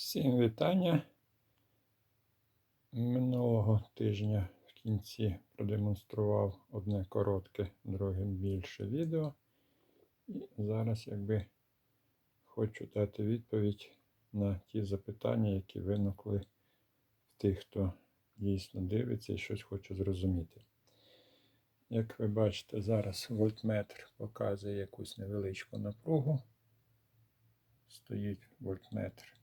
Всім вітання. Минулого тижня в кінці продемонстрував одне коротке, друге більше відео. І зараз якби хочу дати відповідь на ті запитання, які виникли в тих, хто дійсно дивиться і щось хоче зрозуміти. Як ви бачите, зараз вольтметр показує якусь невеличку напругу. Стоїть вольтметр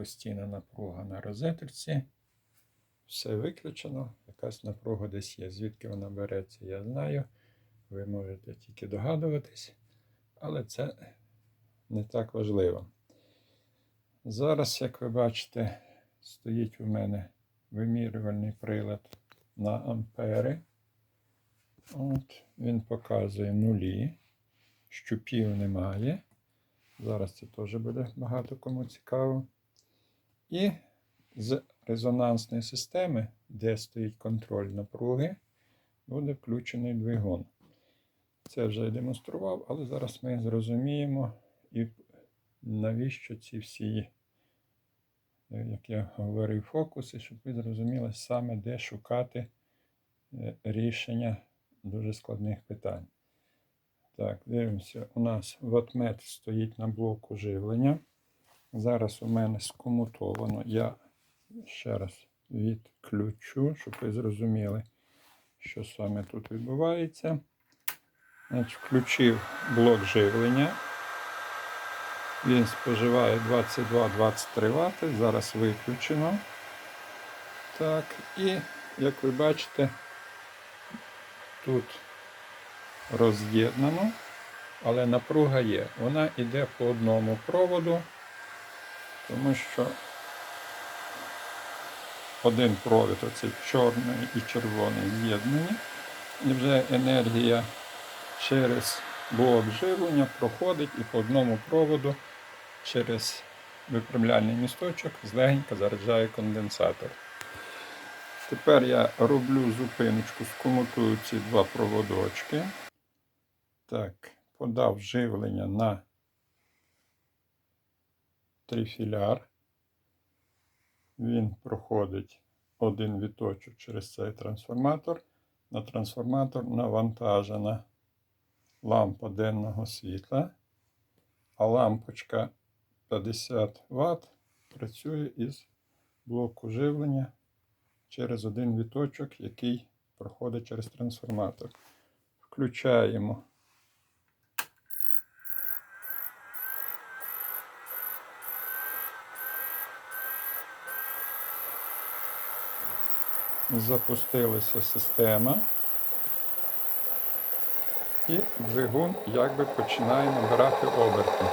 постійна напруга на розеточці. Все виключено, якась напруга десь є. Звідки вона береться, я знаю. Ви можете тільки догадуватись, але це не так важливо. Зараз, як ви бачите, стоїть у мене вимірювальний прилад на ампери. От, Він показує нулі, щупів немає. Зараз це теж буде багато кому цікаво. І з резонансної системи, де стоїть контроль напруги, буде включений двигун. Це вже я демонстрував, але зараз ми зрозуміємо, і навіщо ці всі, як я говорив, фокуси, щоб ви зрозуміли саме, де шукати е, рішення дуже складних питань. Так, дивимося, у нас ватметр стоїть на блоку живлення. Зараз у мене скомутовано. Я ще раз відключу, щоб ви зрозуміли, що саме тут відбувається. Значить, Включив блок живлення. Він споживає 22-23 Вт. Зараз виключено. Так, і, як ви бачите, тут роз'єднано, але напруга є. Вона йде по одному проводу тому що один провід, оцей чорний і червоний з'єднані, і вже енергія через блок живлення проходить і по одному проводу через виправляльний місточок злегенько заряджає конденсатор. Тепер я роблю зупиночку, скомутую ці два проводочки. Так, подав живлення на трифіляр. Він проходить один віточок через цей трансформатор. На трансформатор навантажена лампа денного світла, а лампочка 50 Вт працює із блоку живлення через один віточок, який проходить через трансформатор. Включаємо запустилася система. І двигун якби починає набирати оберти.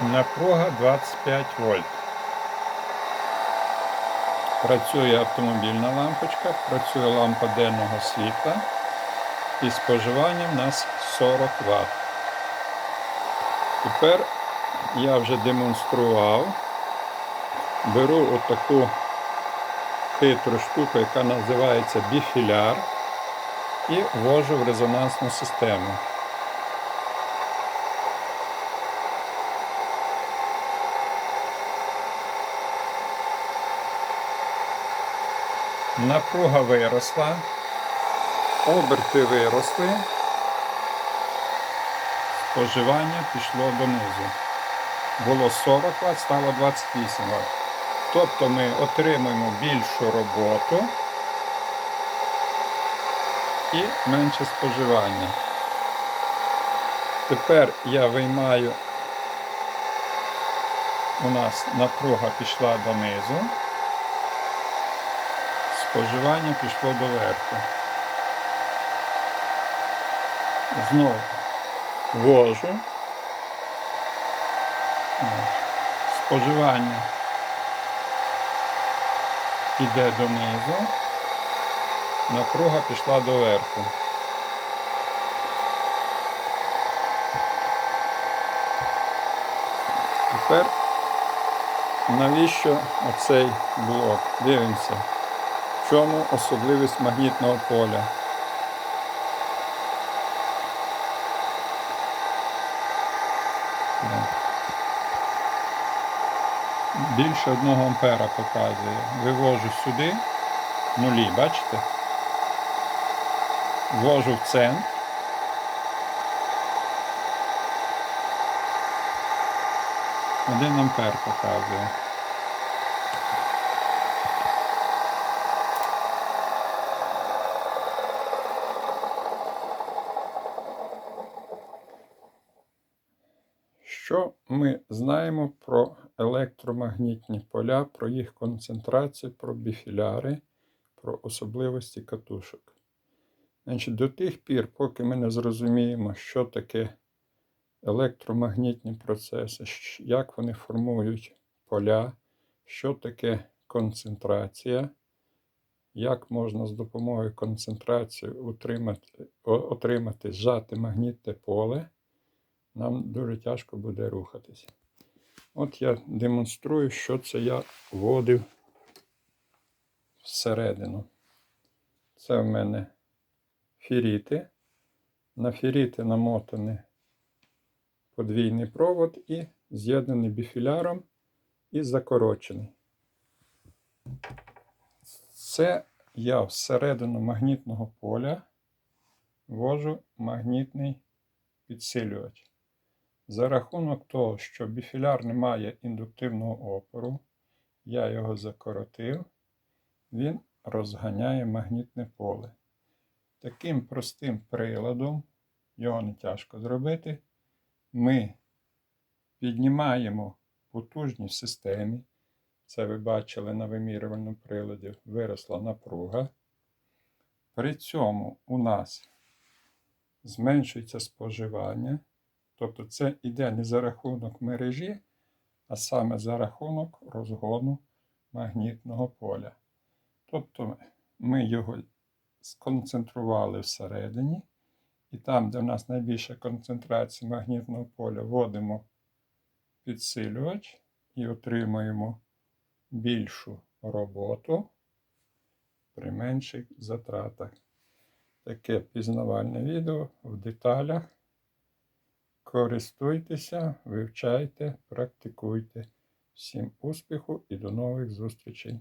Напруга 25 вольт. Працює автомобільна лампочка, працює лампа денного світла і споживання в нас 40 Вт. Тепер я вже демонстрував. Беру отаку хитру штуку, яка називається біфіляр, і ввожу в резонансну систему. Напруга виросла, оберти виросли споживання пішло донизу. Було 40 Вт, стало 28 Вт. Тобто ми отримуємо більшу роботу і менше споживання. Тепер я виймаю, у нас напруга пішла донизу, споживання пішло доверху. Знову ввожу. Споживання йде донизу, напруга пішла доверху. Тепер навіщо оцей блок? Дивимося, в чому особливість магнітного поля. Більше 1 ампера показує. Вивожу сюди. Нулі, бачите? Ввожу в центр. Один ампер показує. Що ми знаємо про електромагнітні поля, про їх концентрацію, про біфіляри, про особливості катушок? Значить, до тих пір, поки ми не зрозуміємо, що таке електромагнітні процеси, як вони формують поля, що таке концентрація, як можна з допомогою концентрації утримати, о- отримати зжате магнітне поле, нам дуже тяжко буде рухатися. От я демонструю, що це я вводив всередину. Це в мене фіріти. На фіріти намотаний подвійний провод і з'єднаний біфіляром і закорочений. Це я всередину магнітного поля ввожу магнітний підсилювач. За рахунок того, що біфіляр не має індуктивного опору, я його закоротив, він розганяє магнітне поле. Таким простим приладом, його не тяжко зробити, ми піднімаємо потужність в системі. Це ви бачили на вимірювальному приладі, виросла напруга. При цьому у нас зменшується споживання. Тобто це йде не за рахунок мережі, а саме за рахунок розгону магнітного поля. Тобто ми його сконцентрували всередині, і там, де в нас найбільша концентрація магнітного поля, вводимо підсилювач і отримуємо більшу роботу при менших затратах. Таке пізнавальне відео в деталях. Користуйтеся, вивчайте, практикуйте. Всім успіху і до нових зустрічей!